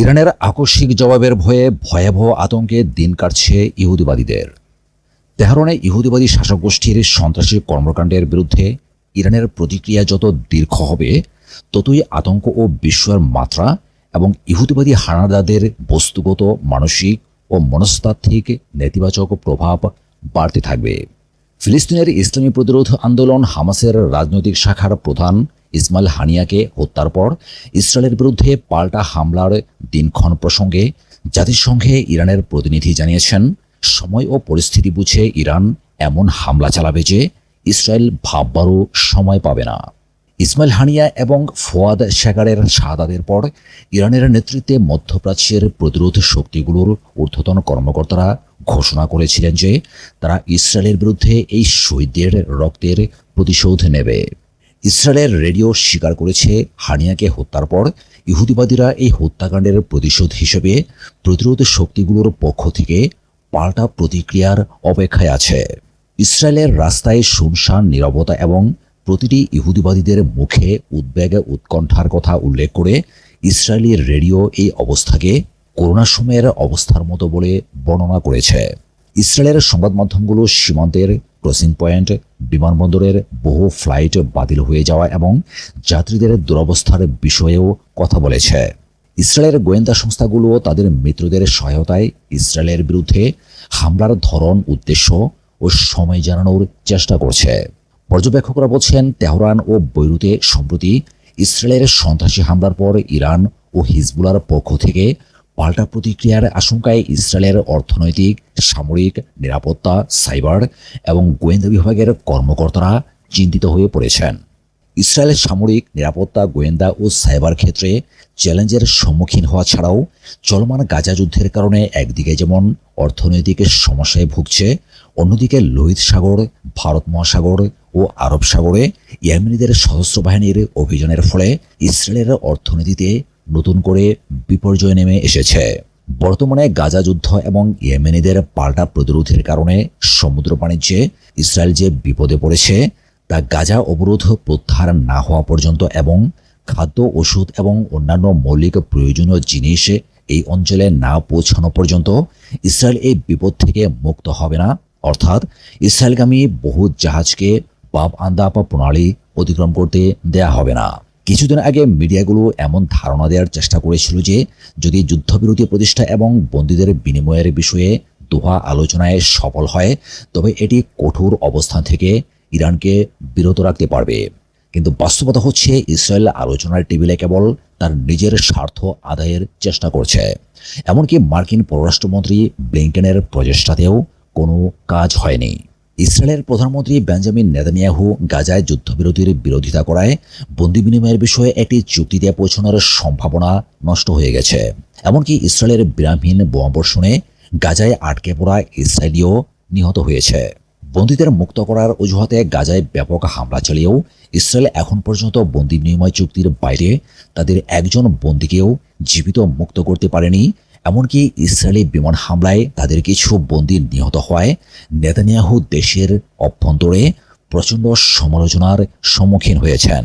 ইরানের আকস্মিক জবাবের ভয়ে ভয়াবহ আতঙ্কে দিন কাটছে ইহুদিবাদীদের। তেহরানে ইহুদিবাদী শাসক গোষ্ঠীর সন্ত্রাসী কর্মকাণ্ডের বিরুদ্ধে ইরানের প্রতিক্রিয়া যত দীর্ঘ হবে, ততই আতঙ্ক ও বিস্ময়ের মাত্রা এবং ইহুদিবাদী হানাদাদের বস্তুগত, মানসিক ও মনস্তাত্ত্বিক নেতিবাচক প্রভাব বাড়তে থাকবে। ফিলিস্তিনের ইসলামী প্রতিরোধ আন্দোলন হামাসের রাজনৈতিক শাখার প্রধান ইসমাইল হানিয়াকে হত্যার পর ইসরায়েলের বিরুদ্ধে পাল্টা হামলার দিনক্ষণ প্রসঙ্গে জাতিসংঘে ইরানের প্রতিনিধি জানিয়েছেন, সময় ও পরিস্থিতি বুঝে ইরান এমন হামলা চালাবে যে ইসরায়েল ভাববারও সময় পাবে না। ইসমাইল হানিয়া এবং ফোয়াদ শেখারের শাহাদাতের পর ইরানের নেতৃত্বে মধ্যপ্রাচ্যের প্রতিরোধ শক্তিগুলোর ঊর্ধ্বতন কর্মকর্তারা ঘোষণা করেছিলেন যে তারা ইসরায়েলের বিরুদ্ধে এই শহীদদের রক্তের প্রতিশোধ নেবে। ইসরায়েলের রেডিও স্বীকার করেছে হানিয়াকে হত্যার পর ইহুদিবাদীরা এই হত্যাকাণ্ডের প্রতিশোধ হিসেবে প্রতিরোধ শক্তিগুলোর পক্ষ থেকে পাল্টা প্রতিক্রিয়ার অপেক্ষায় আছে। ইসরায়েলের রাস্তায় শুনশান, নীরবতা এবং প্রতিটি ইহুদিবাদীদের মুখে উদ্বেগ, উৎকণ্ঠার কথা উল্লেখ করে ইসরায়েলি রেডিও এই অবস্থাকে করোনা সময়ের অবস্থার মতো বলে বর্ণনা করেছে। ইসরায়েলের সংবাদ মাধ্যমগুলো সীমান্তের ক্রসিং পয়েন্ট, বিমানবন্দরের বহু ফ্লাইট বাতিল হয়ে যাওয়া এবং যাত্রীদের দুরবস্থার বিষয়েও কথা বলেছে। ইসরায়েলের গোয়েন্দা সংস্থাগুলো তাদের মিত্রদের সহায়তায় ইসরায়েলের বিরুদ্ধে হামলার ধরন, উদ্দেশ্য ও সময় জানানোর চেষ্টা করছে। পর্যবেক্ষকরা বলছেন, তেহরান ও বৈরুতে সম্প্রতি ইসরায়েলের সন্ত্রাসী হামলার পর ইরান ও হিজবুলার পক্ষ থেকে পাল্টা প্রতিক্রিয়ার আশঙ্কায় ইসরায়েলের অর্থনৈতিক, সামরিক, নিরাপত্তা, সাইবার এবং গোয়েন্দা বিভাগের কর্মকর্তারা চিন্তিত হয়ে পড়েছেন। ইসরায়েলের সামরিক, নিরাপত্তা, গোয়েন্দা ও সাইবার ক্ষেত্রে চ্যালেঞ্জের সম্মুখীন হওয়া ছাড়াও চলমান গাজা যুদ্ধের কারণে একদিকে যেমন অর্থনৈতিক সমস্যায় ভুগছে, অন্যদিকে লোহিত সাগর, ভারত মহাসাগর ও আরব সাগরে ইয়েমেনিদের সশস্ত্র বাহিনীর অভিযানের ফলে ইসরায়েলের অর্থনীতিতে নতুন করে বিপর্যয় নেমে এসেছে। বর্তমানে গাজা যুদ্ধ এবং ইয়েমেনিদের পাল্টা প্রতিরোধের কারণে সমুদ্র বাণিজ্যে ইসরায়েল যে বিপদে পড়েছে, তা গাজা অবরোধ প্রত্যাহার না হওয়া পর্যন্ত এবং খাদ্য, ওষুধ এবং অন্যান্য মৌলিক প্রয়োজনীয় জিনিস এই অঞ্চলে না পৌঁছানো পর্যন্ত ইসরায়েল এই বিপদ থেকে মুক্ত হবে না। অর্থাৎ ইসরায়েলগামী বহু জাহাজকে বাব আন্দাপ প্রণালী অতিক্রম করতে দেয়া হবে না। কিছুদিন আগে মিডিয়াগুলো এমন ধারণা দেওয়ার চেষ্টা করেছিল যে যদি যুদ্ধবিরতি প্রতিষ্ঠা এবং বন্দীদের বিনিময়ের বিষয়ে দোহা আলোচনায় সফল হয়, তবে এটি কঠোর অবস্থান থেকে ইরানকে বিরত রাখতে পারবে। কিন্তু বাস্তবতা হচ্ছে, ইসরায়েল আলোচনার টেবিলে কেবল তার নিজের স্বার্থ আদায়ের চেষ্টা করছে। এমনকি মার্কিন পররাষ্ট্রমন্ত্রী ব্লিংকেনের প্রচেষ্টাতেও কোনো কাজ হয়নি। ইসরায়েলের প্রধানমন্ত্রী বেঞ্জামিন নেতানিয়াহু গাজায় যুদ্ধবিরতির বিরোধিতা করায় বন্দি বিনিময়ের বিষয়ে একটি চুক্তিতে পৌঁছানোর সম্ভাবনা নষ্ট হয়ে গেছে। এমনকি ইসরায়েলের বিরামহীন বোমাবর্ষণে গাজায় আটকে পড়া ইসরায়েলিও নিহত হয়েছে। বন্দীদের মুক্ত করার অজুহাতে গাজায় ব্যাপক হামলা চালিয়েও ইসরায়েল এখন পর্যন্ত বন্দি বিনিময় চুক্তির বাইরে তাদের একজন বন্দীকেও জীবিত মুক্ত করতে পারেনি এমনকি ইসরায়েলি বিমান হামলায় তাদের কিছু বন্দী নিহত হওয়ায় নেতানিয়াহু দেশের অভ্যন্তরে প্রচণ্ড সমালোচনার সম্মুখীন হয়েছেন।